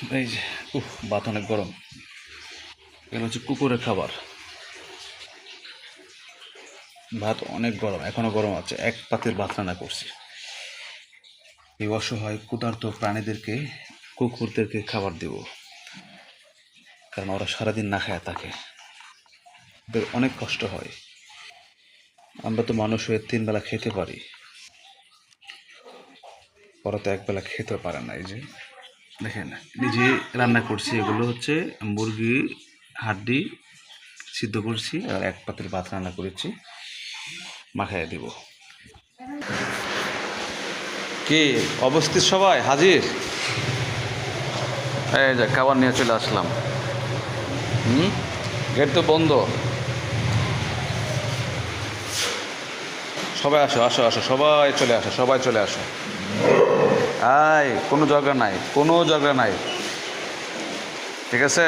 এই যে, উফ ভাত অনেক গরম। এগুলো হচ্ছে কুকুরের খাবার। ভাত অনেক গরম, এখনও গরম আছে। এক পাতের ভাত রান্না করছি। এই অসহায়, ক্ষুধার্ত প্রাণীদেরকে, কুকুরদেরকে খাবার দেব। কারণ ওরা সারাদিন না খায় থাকে ওদের অনেক কষ্ট হয়। আমরা তো মানুষ হয়ে তিন বেলা খেতে পারি। ওরা তো একবেলা খেতে পারে না, এই যে। দেখেন নিজে রান্না করছি, এগুলো হচ্ছে মুরগি, হাড্ডি সিদ্ধ করছি আর এক পাতের ভাত রান্না করেছি। মাখাইয়া দিব। কি অবস্থিত সবাই? হাজির? এই যে খাবার নিয়ে চলে আসলাম। হুম? গেট তো বন্ধ। সবাই আসো আসো আসো, সবাই চলে আসো, সবাই চলে আসো। আই কোনো ঝগড়া নাই কোনো ঝগড়া নাই। ঠিক আছে?